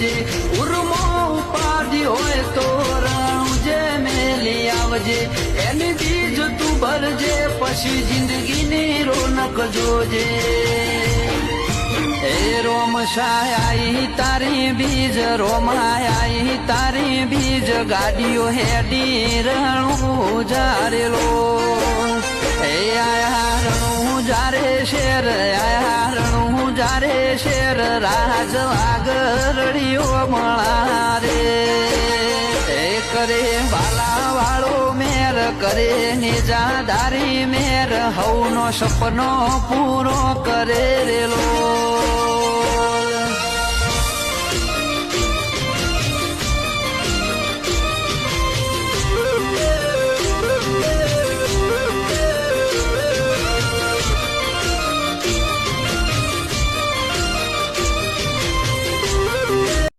જોજે ઉર્મો ઉપાધિ હોય તો રણુજે મેલી આવજે. એની બીજ તું ભરજે, પછી જિંદગીની રોનક જોજે. એ રોમ આઈ તારી બીજ રોમાઈ તારી બીજ ગાડીઓ હેડી રણું જારેલો એ આયા રણું જારે શેર, આયા શેર રાજ આગરડીઓ મળા કરે બાલા વાળો મેર, કરે નિજાદારી મેર, હવનો સપનો પૂરો કરે રેલો